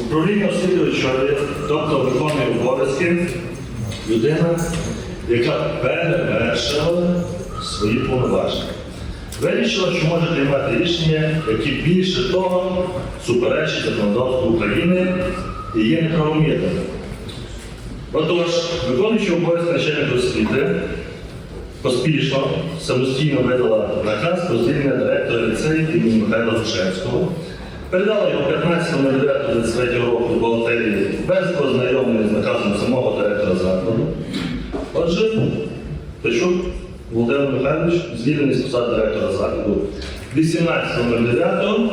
Управління освіти очолює, тобто виконує обов'язки людина, яка перевершила свої повноваження. Вирішила, що може приймати рішення, які більше того суперечать законодавству України і є неправомірними. Отож, виконуючи обов'язки начальника освіти, поспішно самостійно видала наказ про імені Михайла Грушевського, передала його 15.09.23 року бухгалтерії без познайомлення з наказом самого директора закладу. Отже, Печук Володимир Михайлович звільнений з посади директора закладу 18.09,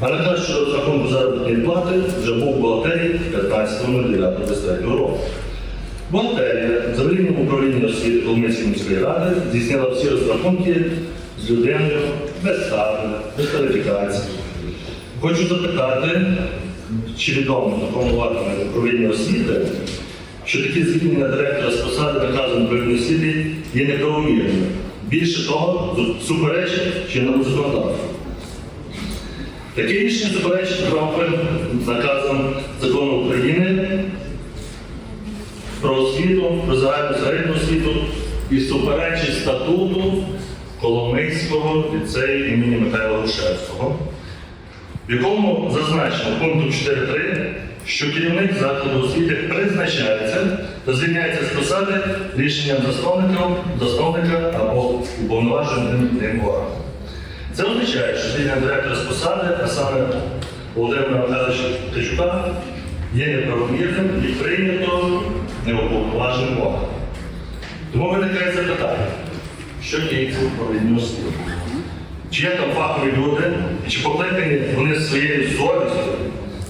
а наказ щодо розрахунку заробітної плати вже був в бухгалтерії 15.09.23 року. Бухгалтерія за вільним управління освіти Коломийської міської ради здійснила всі розрахунки з людиною без ставки, без кваліфікації. Хочу запитати, чи відомо такому вартому управління освіти, що такі звільнення директора з посади наказом управління освіти є неправомірними. Більше того, суперечить чинному законодавству. Таке рішення суперечить правовим наказам закону України про освіту, про загальну середню освіту і суперечить статуту Коломийського ліцею імені Михайла Грушевського, в якому зазначено пунктом 4.3, що керівник закладу освіти призначається та звільняється з посади рішенням засновника, засновника або уповноваженим ним органом. Це означає, що звільнення директора з посади, а саме Володимира Михайловича Ткачука, є неправомірним і прийнято неуповноваженим органом. Тому виникає запитання, що діється в управлінні? Чи є там фахові люди, і чи покликані вони своєю совістю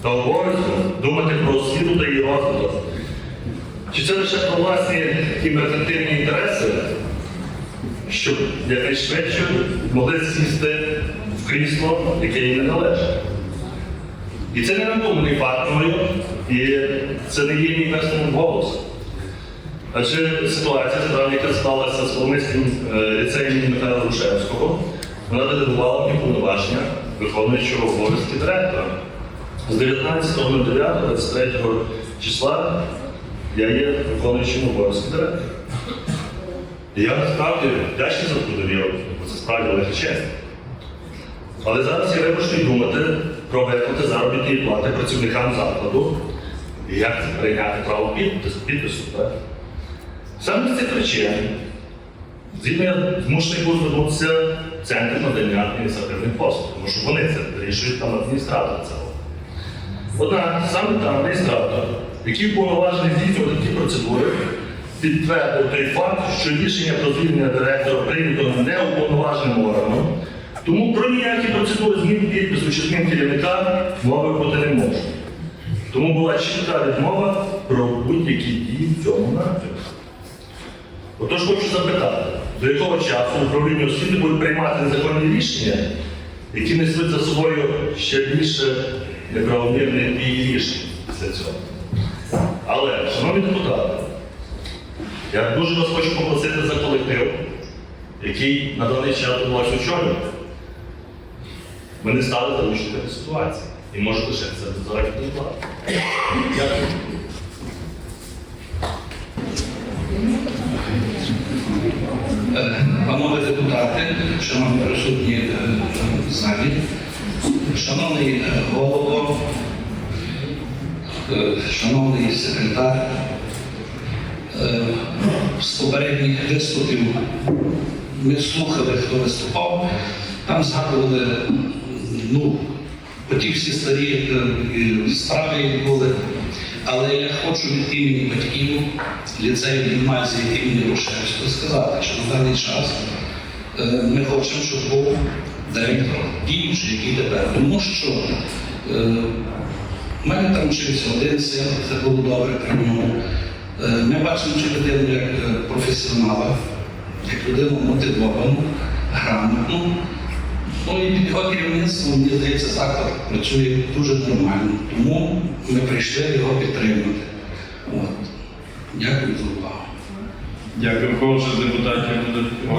та обов'язком думати про освіту та її розвиток? Чи це лише про власні такі меркантильні інтереси, щоб якнайшвидше могли сісти в крісло, яке їм не належить? І це не надуманий факт і це не є мій персональний голос. Адже ситуація, справді, яка сталася з Коломийським е, ліцеєм Михайла Грушевського, вона делегувала мені повноваження виконуючого обов'язки директора. З 19.09.23 числа я є виконуючим обов'язки директора. Я справді вдячний за таку довіру, бо це справді велика честь. Але зараз я вимушений думати про виплати заробітної плати працівникам закладу і як це прийняти право підпису, підпису так? Саме з цих причин, згідно змушений був звернутися в центр надання адміністративних послуг, тому що вони це вирішують там адміністратор цього. Однак саме там адміністратор, який уповноважений здійснювати ті процедури, підтвердив той факт, що рішення про звільнення директора прийнято неуповноваженим органом, тому про ніякі процедури змін підпису чи керівника мови бути не може. Тому була чітка відмова про будь-які Отож хочу запитати, до якого часу управління освіти буде приймати незаконні рішення, які несуть за собою ще більше неправомірних дій рішень після цього. Але, шановні депутати, я дуже вас хочу попросити за колектив, який на даний час у вас. Ми не стали залучити ситуації і може без заробітної плати. Дякую. Шановний е, голово, е, шановний секретар, е, з попередніх виступів ми слухали, хто виступав, там згадували ну, оті всі старі справи були. Але я хочу від імені батьків ліцею гімназії імені Грушевського сказати, що на даний час ми хочемо, щоб був директор діючий, який тепер. Тому що е, в мене там вчився один син, це було добре при ньому. Е, Ми бачимо цю людину як е, професіонала, як людину мотивовану, грамотну. Ну і під його керівництвом, мені здається, заклад працює дуже нормально. Тому ми прийшли його підтримати. От. Дякую за увагу. Дякую. З депутатів буде?